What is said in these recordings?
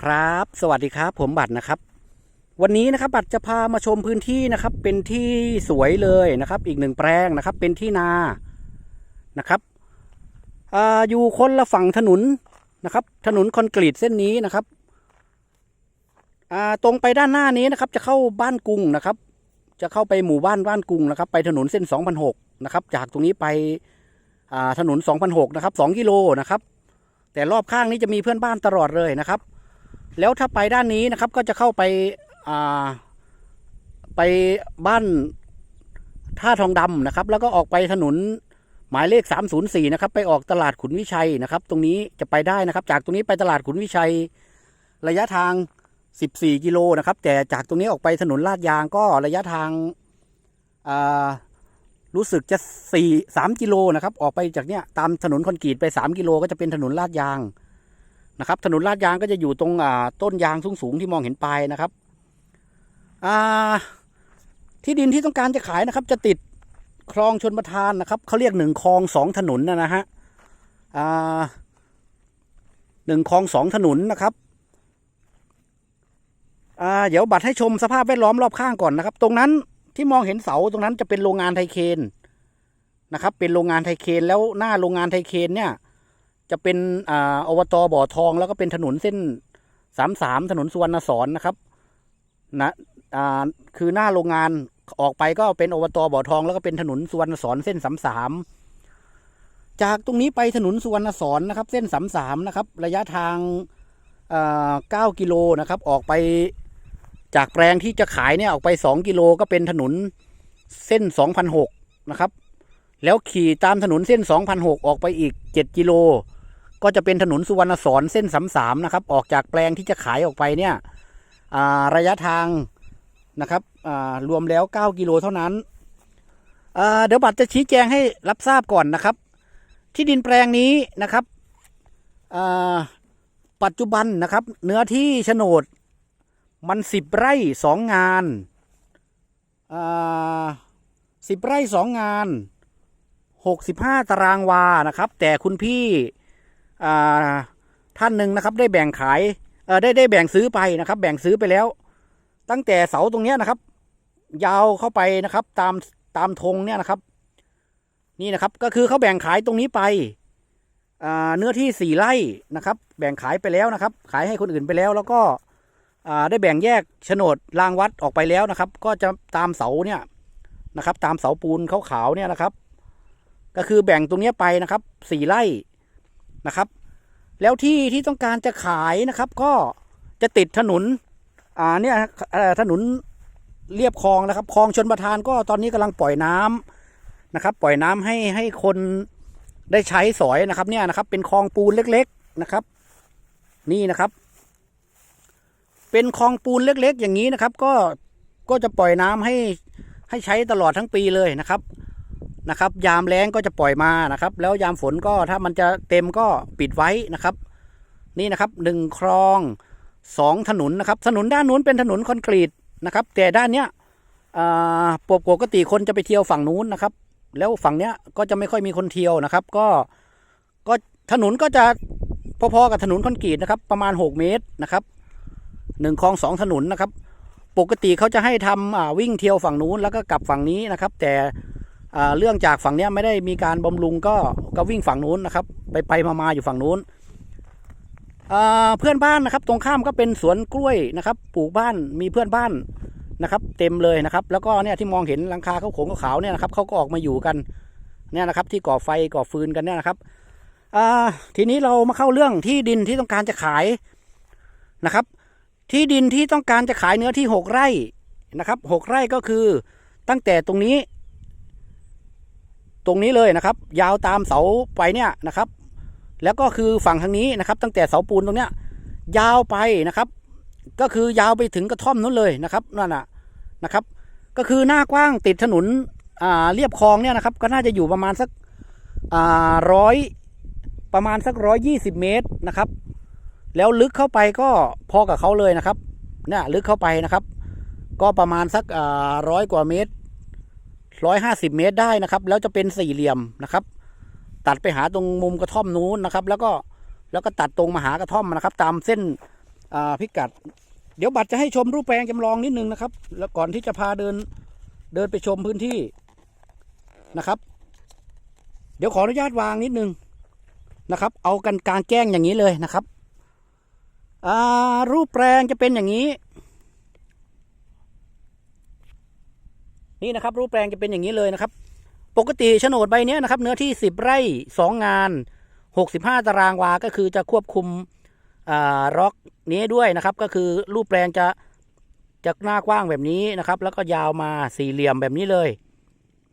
ครับ สวัสดีครับ ผมบัตรนะครับ วันนี้นะครับบัตรจะพามาชมพื้นที่นะครับ เป็นที่สวยเลยนะครับ อีกหนึ่งแปลงนะครับ เป็นที่นานะครับออยู่คนละฝั่งถนนนะครับ ถนนคอนกรีตเส้นนี้นะครับตรงไปด้านหน้านี้นะครับ จะเข้าบ้านกรุงนะครับ จะเข้าไปหมู่บ้านบ้านกรุงนะครับ ไปถนนเส้น2,006นะครับ จากตรงนี้ไปถนน2,006นะครับ2กิโลนะครับ แต่รอบข้างนี้จะมีเพื่อนบ้านตลอดเลยนะครับ แล้วถ้าไปด้านนี้นะครับก็จะเข้าไปอ่าไปบ้านท่าทองดำนะครับ แล้วก็ออกไปถนนหมายเลข 304 นะครับ ไปออกตลาดขุนวิชัยนะครับ ตรงนี้จะไปได้นะครับ จากตรงนี้ไปตลาดขุนวิชัย ระยะทาง 14 กิโลนะครับ แต่จากตรงนี้ออกไปถนนลาดยางก็ระยะทางารู้สึกจะ4 3กิโลนะครับ ออกไปจากเนี้ยตามถนนคอนกรีตไป 3 กิโลก็จะเป็นถนนลาดยาง นะครับถนนลาดยางก็จะอยู่ตรงต้นยางสูงๆที่มองเห็นปลายนะครับที่ดินที่ต้องการจะขายนะครับ จะติดคลองชนประทานนะครับเขาเรียกหนึ่งคลองสองถนนนะฮะหนึ่งคลองสองถนนนะครับเดี๋ยวบัตรให้ชมสภาพแวดล้อมรอบข้างก่อนนะครับ ตรงนั้นที่มองเห็นเสาตรงนั้นจะเป็นโรงงานไทเคนนะครับ เป็นโรงงานไทเคนแล้วหน้าโรงงานไทเคนเนี่ย จะเป็นอ่าอบตบ่อทอง แล้วก็เป็นถนนเส้นสามสามถนนสุวรรณสอนนะครับนะอ่าคือหน้าโรงงานออกไปก็เป็นอบตบ่อทอง แล้วก็เป็นถนนสุวรรณสอนเส้นสามสามจากตรงนี้ไปถนนสุวรรณสอนนะครับ เส้นสามสามนะครับ ระยะทางเก้ากิโลนะครับ ออกไปจากแปลงที่จะขายเนี่ยออกไปสองกิโลก็เป็นถนนเส้นสองพันหกนะครับ แล้วขี่ตามถนนเส้น2,006ออกไปอีก7กิโล ก็จะเป็นถนนสุวรรณสอนเส้นสามสามนะครับ ออกจากแปลงที่จะขายออกไปเนี่ยระยะทางนะครับรวมแล้ว 9 กิโลเท่านั้น เดี๋ยวบัตรจะชี้แจงให้รับทราบก่อนนะครับ ที่ดินแปลงนี้นะครับ ปัจจุบันนะครับ เนื้อที่โฉนดมันสิบไร่สองงานสิบไร่สองงานหกสิบห้าตารางวานะครับ แต่คุณพี่ ท่านหนึ่งนะครับ ได้แบ่งขายได้ได้แบ่งซื้อไปนะครับ แบ่งซื้อไปแล้ว ตั้งแต่เสาตรงนี้นะครับ ยาวเข้าไปนะครับ ตามตามธงเนี่ยนะครับ นี่นะครับก็คือเขาแบ่งขายตรงนี้ไปเนื้อที่สี่ไร่นะครับ แบ่งขายไปแล้วนะครับ ขายให้คนอื่นไปแล้ว แล้วก็ได้แบ่งแยกโฉนดรางวัดออกไปแล้วนะครับ ก็จะตามเสาเนี่ยนะครับ ตามเสาปูนขาวๆเนี่ยนะครับ ก็คือแบ่งตรงนี้ไปนะครับสี่ไร่ นะครับ แล้วที่ที่ต้องการจะขายนะครับ ก็จะติดถนนอ่าเนี่ยถนนเรียบคลองนะครับคลองชนประทานก็ตอนนี้กำลังปล่อยน้ำนะครับ ปล่อยน้ำให้ให้คนได้ใช้สอยนะครับเนี่ยนะครับ เป็นคลองปูนเล็ก ๆนะครับ นี่นะครับ เป็นคลองปูนเล็ก ๆ อย่างนี้นะครับ ก็ก็จะปล่อยน้ำให้ให้ใช้ตลอดทั้งปีเลยนะครับ นะครับ ยามแรงก็จะปล่อยมานะครับ แล้วยามฝนก็ถ้ามันจะเต็มก็ปิดไว้นะครับ นี่นะครับหนึ่งคลองสองถนนนะครับ ถนนด้านนู้นเป็นถนนคอนกรีตนะครับ แต่ด้านเนี้ยปกติคนจะไปเที่ยวฝั่งนู้นนะครับ แล้วฝั่งเนี้ยก็จะไม่ค่อยมีคนเที่ยวนะครับ ก็ก็ถนนก็จะพอๆกับถนนคอนกรีตนะครับ ประมาณ 6 เมตรนะครับหนึ่งคลองสองถนนนะครับ ปกติเขาจะให้ทำวิ่งเที่ยวฝั่งนู้นแล้วก็กลับฝั่งนี้นะครับ แต่ เรื่องจากฝั่งนี้ไม่ได้มีการบำรุงก็ก็วิ่งฝั่งนู้นนะครับ ไปไปมามาอยู่ฝั่งนู้นเพื่อนบ้านนะครับ ตรงข้ามก็เป็นสวนกล้วยนะครับปลูกบ้านมีเพื่อนบ้านนะครับ เต็มเลยนะครับ แล้วก็เนี่ยที่มองเห็นหลังคาเขาโขงขาวเนี่ยนะครับเขาก็ออกมาอยู่กันเนี่ยนะครับ ที่ก่อไฟก่อฟืนกันเนี่ยนะครับทีนี้เรามาเข้าเรื่องที่ดินที่ต้องการจะขายนะครับ ที่ดินที่ต้องการจะขายเนื้อที่หกไร่นะครับหกไร่ก็คือตั้งแต่ตรงนี้ ตรงนี้เลยนะครับ ยาวตามเสาไปเนี่ยนะครับ แล้วก็คือฝั่งทางนี้นะครับ ตั้งแต่เสาปูนตรงเนี้ยยาวไปนะครับ ก็คือยาวไปถึงกระท่อมนู้นเลยนะครับนั่นน่ะนะครับ ก็คือหน้ากว้างติดถนนอ่าเรียบคลองเนี่ยนะครับ ก็น่าจะอยู่ประมาณสักอ่าร้อยประมาณสักร้อยยี่สิบเมตรนะครับ แล้วลึกเข้าไปก็พอกับเขาเลยนะครับเนี่ยลึกเข้าไปนะครับ ก็ประมาณสักอ่าร้อยกว่าเมตร ร้อยห้าสิบเมตรได้นะครับ แล้วจะเป็นสี่เหลี่ยมนะครับ ตัดไปหาตรงมุมกระท่อมนู้นนะครับ แล้วก็แล้วก็ตัดตรงมาหากระท่อมนะครับ ตามเส้นพิกัด เดี๋ยวบัตรจะให้ชมรูปแปลงจำลองนิดนึงนะครับ แล้วก่อนที่จะพาเดินเดินไปชมพื้นที่นะครับ เดี๋ยวขออนุญาตวางนิดนึงนะครับ เอากันกลางแจ้งอย่างนี้เลยนะครับรูปแปลงจะเป็นอย่างนี้ นี่นะครับรูปแปลงจะเป็นอย่างนี้เลยนะครับ ปกติโฉนดใบเนี้ยนะครับ เนื้อที่สิบไร่สองงานหกสิบห้าตารางวา ก็คือจะควบคุมอ่าร็อกนี้ด้วยนะครับ ก็คือรูปแปลงจะจะหน้ากว้างแบบนี้นะครับ แล้วก็ยาวมาสี่เหลี่ยมแบบนี้เลย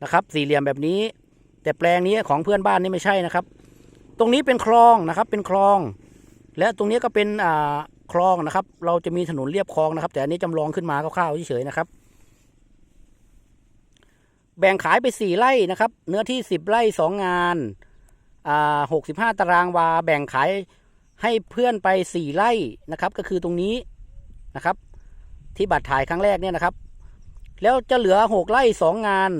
นะครับ สี่เหลี่ยมแบบนี้ แต่แปลงนี้ของเพื่อนบ้านนี่ไม่ใช่นะครับ ตรงนี้เป็นคลองนะครับ เป็นคลอง และตรงนี้ก็เป็นอ่าคลองนะครับ เราจะมีถนนเรียบคลองนะครับ แต่อันนี้จำลองขึ้นมาคร่าวๆเฉยๆนะครับ แบ่งขายไปสี่ไร่นะครับ เนื้อที่สิบไร่สองงานอ่าหกสิบห้าตารางวา แบ่งขายให้เพื่อนไปสี่ไร่นะครับ ก็คือตรงนี้นะครับ ที่บัตรถ่ายครั้งแรกเนี่ยนะครับ แล้วจะเหลือหกไร่สองงาน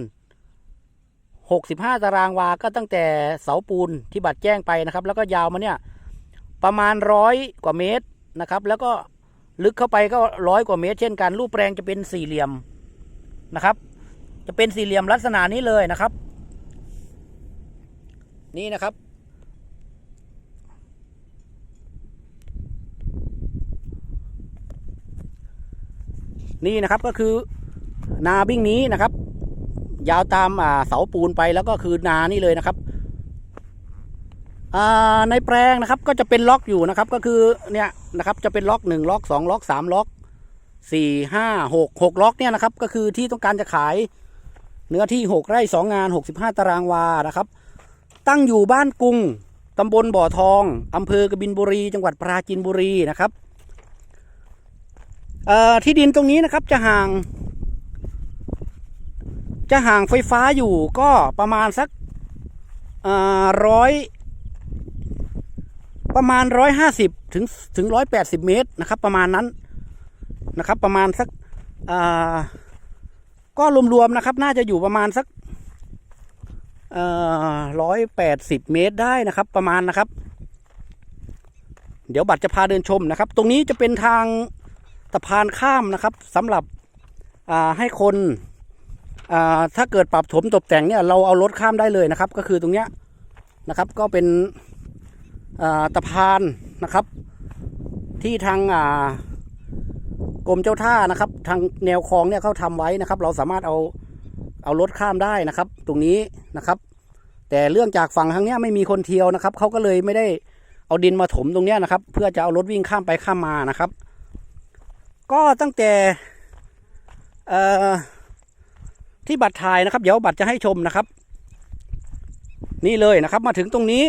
หกสิบห้าตารางวา ก็ตั้งแต่เสาปูนที่บัตรแจ้งไปนะครับ แล้วก็ยาวมาเนี่ยประมาณร้อยกว่าเมตรนะครับ แล้วก็ลึกเข้าไปก็ร้อยกว่าเมตร เช่นกัน รูปแปลงจะเป็นสี่เหลี่ยมนะครับ จะเป็นสี่เหลี่ยมลักษณะนี้เลยนะครับ นี่นะครับ นี่นะครับก็คือนาบิ้งนี้นะครับ ยาวตามเสาปูนไปแล้วก็คือนานี่เลยนะครับอ่าในแปลงนะครับก็จะเป็นล็อกอยู่นะครับก็คือเนี่ยนะครับจะเป็นล็อกหนึ่งล็อกสองล็อกสามล็อกสี่ห้าหกหกล็อกเนี่ยนะครับ ก็คือที่ต้องการจะขาย เนื้อที่ 6 ไร่ 2 งาน 65 ตารางวานะครับ ตั้งอยู่บ้านกุงตำบลบ่อทองอำเภอกบินบุรี จังหวัดปราจีนบุรีนะครับที่ดินตรงนี้นะครับจะห่าง จะห่างไฟฟ้าอยู่ก็ประมาณสักร้อยประมาณร้อยห้าสิบถึงถึงร้อยแปดสิบเมตรนะครับ ประมาณนั้นนะครับ ประมาณสักอ่า ก็รวมๆนะครับ น่าจะอยู่ประมาณสักร้อยแปดสิบเมตรได้นะครับ ประมาณนะครับ เดี๋ยวบัตรจะพาเดินชมนะครับ ตรงนี้จะเป็นทางสะพานข้ามนะครับสำหรับให้คนถ้าเกิดปรับถมตกแต่งเนี่ยเราเอารถข้ามได้เลยนะครับ ก็คือตรงเนี้ยนะครับ ก็เป็นตะพานนะครับ ที่ทาง กรมเจ้าท่านะครับ ทางแนวคลองเนี่ยเขาทำไว้นะครับ เราสามารถเอาเอารถข้ามได้นะครับ ตรงนี้นะครับ แต่เรื่องจากฝั่งทางเนี้ยไม่มีคนเที่ยวนะครับเขาก็เลยไม่ได้เอาดินมาถมตรงเนี้ยนะครับ เพื่อจะเอารถวิ่งข้ามไปข้ามมานะครับ ก็ตั้งแต่ที่บัตรถ่ายนะครับ เดี๋ยวบัตรจะให้ชมนะครับ นี่เลยนะครับ มาถึงตรงนี้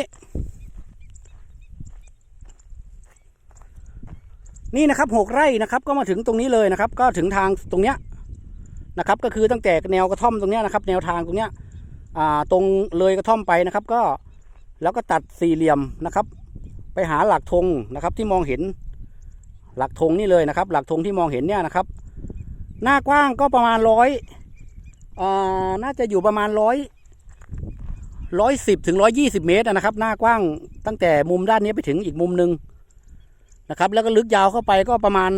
นี่นะครับหกไร่นะครับก็มาถึงตรงนี้เลยนะครับ ก็ถึงทางตรงเนี้ยนะครับ ก็คือตั้งแต่แนวกระท่อมตรงเนี้ยนะครับ แนวทางตรงเนี้ยอ่าตรงเลยกระท่อมไปนะครับ ก็แล้วก็ตัดสี่เหลี่ยมนะครับ ไปหาหลักธงนะครับ ที่มองเห็นหลักธงนี่เลยนะครับ หลักธงที่มองเห็นเนี่ยนะครับ หน้ากว้างก็ประมาณร้อยอ่าน่าจะอยู่ประมาณร้อยร้อยสิบถึงร้อยี่สิบเมตรนะครับ หน้ากว้างตั้งแต่มุมด้านนี้ไปถึงอีกมุมหนึ่ง นะครับ แล้วก็ลึกยาวเข้าไปก็ประมาณ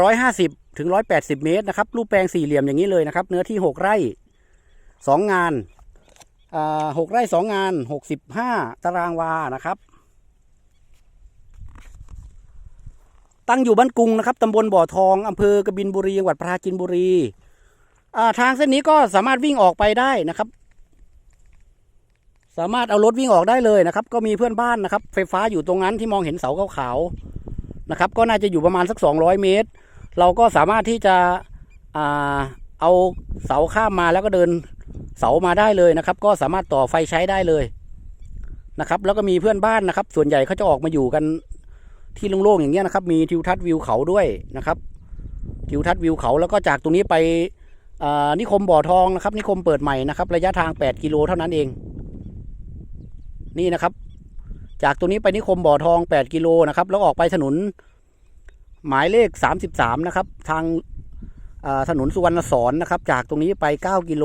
ร้อยห้าสิบถึงร้อยแปดสิบเมตรนะครับรูปแปลงสี่เหลี่ยมอย่างนี้เลยนะครับ เนื้อที่หกไร่สองงานหกไร่สองงานหกสิบห้าตารางวานะครับ ตั้งอยู่บ้านกรุงนะครับตำบลบ่อทองอำเภอกบินบุรีจังหวัดปราจีนบุรีทางเส้นนี้ก็สามารถวิ่งออกไปได้นะครับ สามารถเอารถวิ่งออกได้เลยนะครับ ก็มีเพื่อนบ้านนะครับ ไฟฟ้าอยู่ตรงนั้นที่มองเห็นเสาขาวๆนะครับ ก็น่าจะอยู่ประมาณสักสองร้อยเมตร เราก็สามารถที่จะอเอาเสาข้ามมาแล้วก็เดินเสามาได้เลยนะครับ ก็สามารถต่อไฟใช้ได้เลยนะครับ แล้วก็มีเพื่อนบ้านนะครับ ส่วนใหญ่เขาจะออกมาอยู่กันที่โล่งๆอย่างเงี้ยนะครับ มีทิวทัศน์วิวเขาด้วยนะครับทิวทัศน์วิวเขาแล้วก็จากตรงนี้ไปนิคมบ่อทองนะครับ นิคมเปิดใหม่นะครับ ระยะทาง 8 กิโลเท่านั้นเอง นี่นะครับ จากตรงนี้ไปนิคมบ่อทอง 8 กิโลนะครับ แล้วออกไปถนนหมายเลข 33 นะครับ ทางถนนสุวรรณสอนนะครับ จากตรงนี้ไป 9 กิโล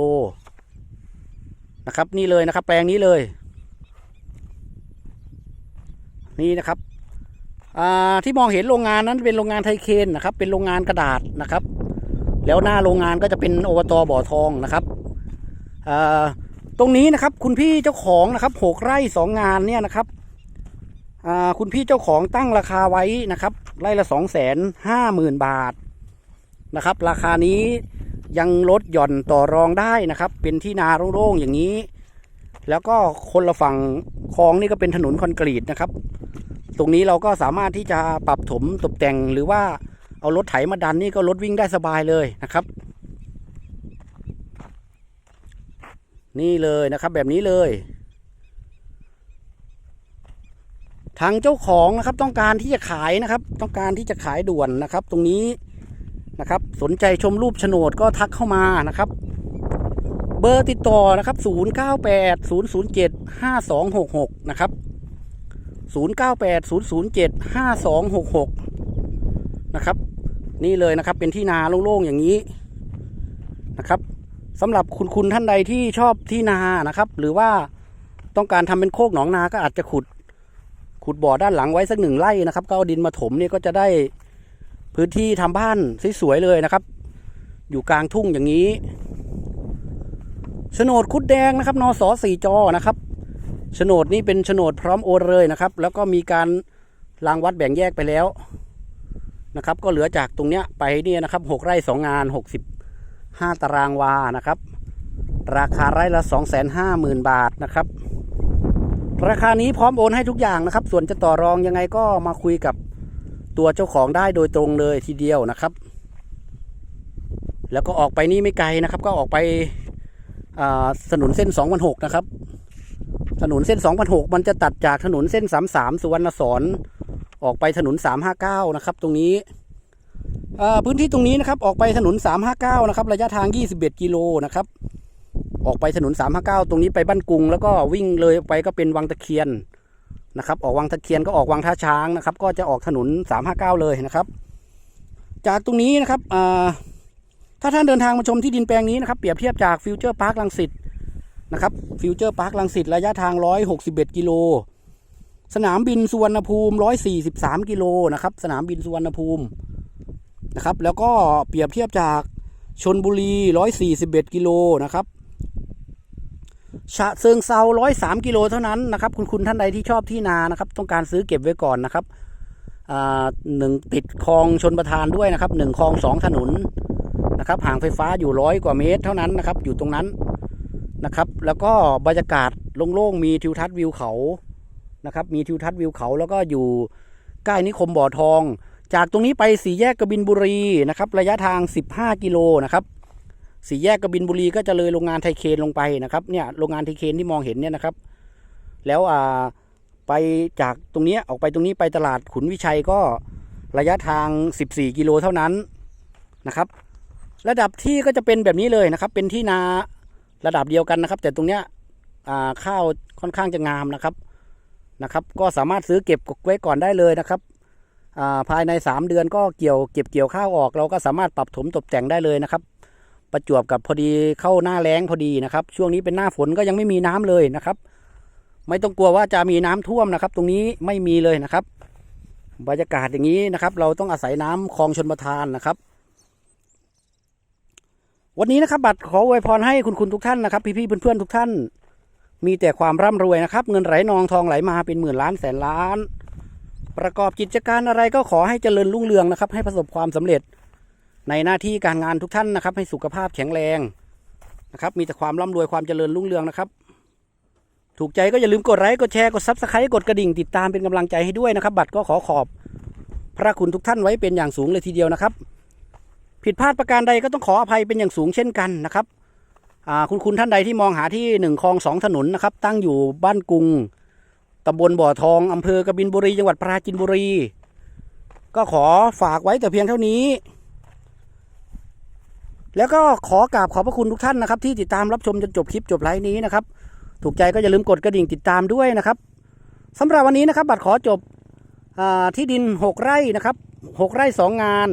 นะครับ นี่เลยนะครับ แปลงนี้เลย นี่นะครับที่มองเห็นโรงงานนั้นเป็นโรงงานไทเคนนะครับ เป็นโรงงานกระดาษนะครับ แล้วหน้าโรงงานก็จะเป็นอบตบ่อทองนะครับอ่า ตรงนี้นะครับคุณพี่เจ้าของนะครับหกไร่สองงานเนี่ยนะครับคุณพี่เจ้าของตั้งราคาไว้นะครับไร่ละสองแสนห้าหมื่นบาทนะครับ ราคานี้ยังลดหย่อนต่อรองได้นะครับ เป็นที่นาโล่งๆอย่างนี้ แล้วก็คนละฝั่งคลองนี่ก็เป็นถนนคอนกรีตนะครับ ตรงนี้เราก็สามารถที่จะปรับถมตกแต่งหรือว่าเอารถไถมาดันนี่ก็รถวิ่งได้สบายเลยนะครับ นี่เลยนะครับแบบนี้เลยทางเจ้าของนะครับต้องการที่จะขายนะครับ ต้องการที่จะขายด่วนนะครับ ตรงนี้นะครับ สนใจชมรูปโฉนดก็ทักเข้ามานะครับ เบอร์ติดต่อนะครับ 098 007 5266 นะครับ 098 007 5266 นะครับ นี่เลยนะครับเป็นที่นาโล่งๆอย่างนี้นะครับ สำหรับคุณคุณท่านใดที่ชอบที่นานะครับ หรือว่าต้องการทำเป็นโคกหนองนาก็อาจจะขุด ขุดบ่อด้านหลังไว้สักหนึ่งไร่นะครับก็เอาดินมาถมเนี่ยก็จะได้พื้นที่ทำบ้านสวยๆเลยนะครับ อยู่กลางทุ่งอย่างนี้โฉนดคุดแดงนะครับนสสี่จอนะครับโฉนดนี่เป็นโฉนดพร้อมโอนเลยนะครับ แล้วก็มีการรางวัดแบ่งแยกไปแล้วนะครับ ก็เหลือจากตรงเนี้ยไปเนี่ยนะครับหกไร่สองงานหกสิบ ห้าตารางวานะครับ ราคาไร่ละสองแสนห้าหมื่นบาทนะครับ ราคานี้พร้อมโอนให้ทุกอย่างนะครับ ส่วนจะต่อรองยังไงก็มาคุยกับตัวเจ้าของได้โดยตรงเลยทีเดียวนะครับ แล้วก็ออกไปนี่ไม่ไกลนะครับ ก็ออกไปถนนเส้น2,006นะครับ ถนนเส้น2,006มันจะตัดจากถนนเส้น 33 สุวรรณสอนออกไปถนน 359 นะครับ ตรงนี้ พื้นที่ตรงนี้นะครับออกไปถนน 359 นะครับ ระยะทาง 21 กิโลนะครับ ออกไปถนน 359 ตรงนี้ไปบ้านกรุง แล้วก็วิ่งเลยไปก็เป็นวังตะเคียนนะครับ ออกวังตะเคียนก็ออกวังท่าช้างนะครับ ก็จะออกถนน 359 เลยนะครับ จากตรงนี้นะครับถ้าท่านเดินทางมาชมที่ดินแปลงนี้นะครับเปรียบเทียบจากฟิวเจอร์พาร์คลังสิตนะครับฟิวเจอร์พาร์คลังสิตระยะทาง 161 กิโล สนามบินสุวรรณภูมิ 143 กิโลนะครับ สนามบินสุวรรณภูมิ นะครับ แล้วก็เปรียบเทียบจากชนบุรี 141 กิโลนะครับฉะเชิงเซาร้อยสามกิโลเท่านั้นนะครับคุณคุณท่านใดที่ชอบที่นานะครับ ต้องการซื้อเก็บไว้ก่อนนะครับหนึ่งติดคลองชนประทานด้วยนะครับหนึ่งคลองสองถนนนะครับห่างไฟฟ้าอยู่ร้อยกว่าเมตรเท่านั้นนะครับ อยู่ตรงนั้นนะครับ แล้วก็บรรยากาศโล่งๆมีทิวทัศน์วิวเขานะครับ มีทิวทัศน์วิวเขา แล้วก็อยู่ใกล้นิคมบ่อทอง จากตรงนี้ไปสี่แยกกบินบุรีนะครับ ระยะทาง 15 กิโลนะครับสี่แยกกบินบุรีก็จะเลยโรงงานไทเคนลงไปนะครับเนี่ยโรงงานไทเคนที่มองเห็นเนี่ยนะครับ แล้วอ่าไปจากตรงนี้ออกไปตรงนี้ไปตลาดขุนวิชัยก็ระยะทาง 14 กิโลเท่านั้นนะครับ ระดับที่ก็จะเป็นแบบนี้เลยนะครับ เป็นที่นาระดับเดียวกันนะครับ แต่ตรงเนี้ยอ่าข้าวค่อนข้างจะงามนะครับนะครับ ก็สามารถซื้อเก็บไว้ก่อนได้เลยนะครับ ภายใน 3 เดือนก็เกี่ยวเก็บเกี่ยวข้าวออกเราก็สามารถปรับถมตกแต่งได้เลยนะครับ ประจวบกับพอดีเข้าหน้าแล้งพอดีนะครับ ช่วงนี้เป็นหน้าฝนก็ยังไม่มีน้ำเลยนะครับ ไม่ต้องกลัวว่าจะมีน้ำท่วมนะครับ ตรงนี้ไม่มีเลยนะครับ บรรยากาศอย่างนี้นะครับ เราต้องอาศัยน้ำคลองชนประทานนะครับ วันนี้นะครับ บัตรขออวยพรให้คุณคุณทุกท่านนะครับ พี่ๆเพื่อนๆทุกท่าน มีแต่ความร่ำรวยนะครับ เงินไหลนองทองไหลมาเป็นหมื่นล้านแสนล้าน ประกอบกิจการอะไรก็ขอให้เจริญรุ่งเรืองนะครับ ให้ประสบความสำเร็จ ในหน้าที่การงานทุกท่านนะครับ ให้สุขภาพแข็งแรงนะครับ มีแต่ความร่ำรวยความเจริญรุ่งเรืองนะครับ ถูกใจก็อย่าลืมกดไลค์กดแชร์กดซับสไครต์กดกระดิ่งติดตามเป็นกำลังใจให้ด้วยนะครับ บัตรก็ขอขอบ พระคุณทุกท่านไว้เป็นอย่างสูงเลยทีเดียวนะครับ ผิดพลาดประการใดก็ต้องขออภัยเป็นอย่างสูงเช่นกันนะครับคุณคุณท่านใดที่มองหาที่หนึ่งคลองสองถนนนะครับ ตั้งอยู่บ้านกรุง ตำบลบ่อทองอำเภอกบินบุรี จังหวัดปราจินบุรี ก็ขอฝากไว้แต่เพียงเท่านี้ แล้วก็ขอกราบขอบพระคุณทุกท่านนะครับ ที่ติดตามรับชมจนจบคลิปจบไลฟ์นี้นะครับ ถูกใจก็อย่าลืมกดกระดิ่งติดตามด้วยนะครับสำหรับวันนี้นะครับ บัตรขอจบอที่ดิน 6 ไร่นะครับ 6 ไร่ 2 งาน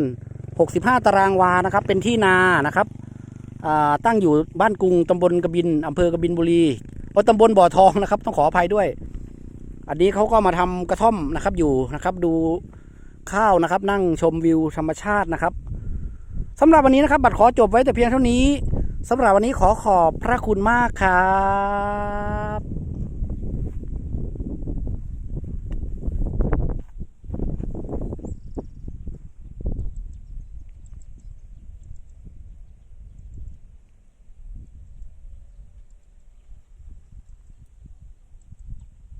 65 ตารางวานะครับ เป็นที่นานะครับตั้งอยู่บ้านกรุงตำบลกบินอำเภอกบินบุรีโอ้ตำบลบ่อทองนะครับ ต้องขออภัยด้วย อันนี้เขาก็มาทำกระท่อมนะครับอยู่นะครับ ดูข้าวนะครับ นั่งชมวิวธรรมชาตินะครับสำหรับวันนี้นะครับ บัตรขอจบไว้แต่เพียงเท่านี้สำหรับวันนี้ขอขอบพระคุณมากครับ